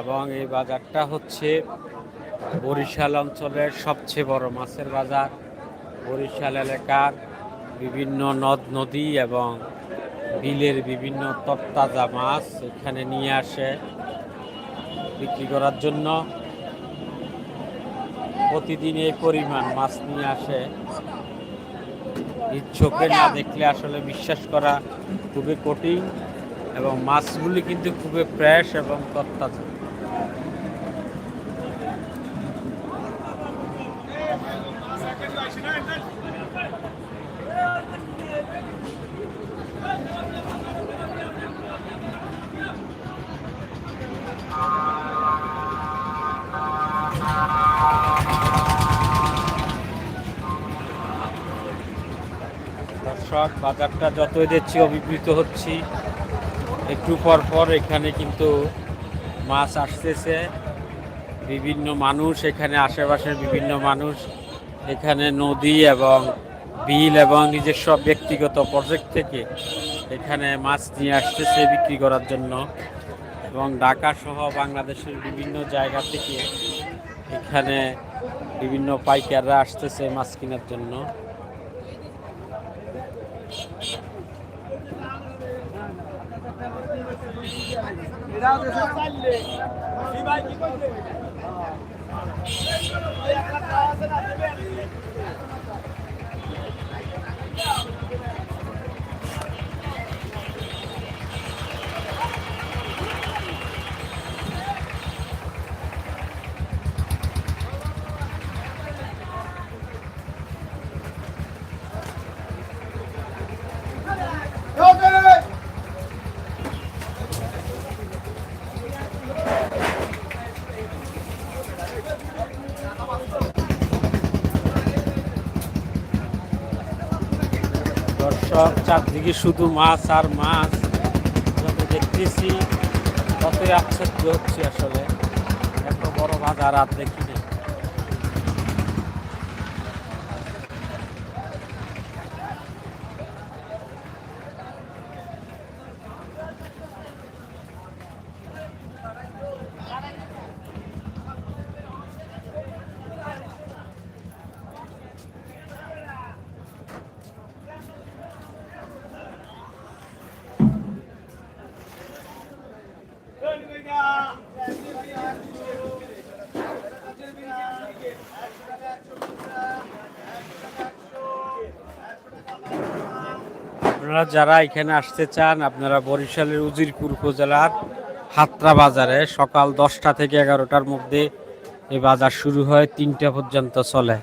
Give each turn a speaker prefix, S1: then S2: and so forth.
S1: এবং এই বাজারটা হচ্ছে বরিশাল অঞ্চলের সবচেয়ে বড় মাছের বাজার। বরিশাল এলাকার বিভিন্ন নদ, নদী এবং বিলের বিভিন্ন তত্তাজা মাছ এখানে নিয়ে আসে বিক্রি করার জন্য। প্রতিদিন এই পরিমাণ মাছ নিয়ে আসে। চোখে না দেখলে আসলে বিশ্বাস করা খুবই কঠিন এবং মাছগুলি কিন্তু খুবই ফ্রেশ এবং তত্তাজা দর্শক, বাজারটা যতই দেখছি, অভিভূত হচ্ছি। একটু পর পর এখানে কিন্তু মাছ আসতেছে। বিভিন্ন মানুষ এখানে, আশেপাশের বিভিন্ন মানুষ এখানে নদী এবং বিল এবং নিজস্ব ব্যক্তিগত প্রজেক্ট থেকে এখানে মাছ নিয়ে আসতেছে বিক্রি করার জন্য। এবং ঢাকা সহ বাংলাদেশের বিভিন্ন জায়গা থেকে এখানে বিভিন্ন পাইকাররা আসতেছে মাছ কেনার জন্য। দর্শক, চারদিকে শুধু মাছ আর মাছ। যত দেখতেছি, ততই আশ্চর্য হচ্ছে আসলে। এত বড় বাজার আর দেখি না আপনারা যারা এখানে আসতে চান, আপনারা বরিশালের উজিরপুর উপজেলার হাতরা বাজারে সকাল দশটা থেকে এগারোটার মধ্যে এই বাজার শুরু হয়, তিনটা পর্যন্ত চলে।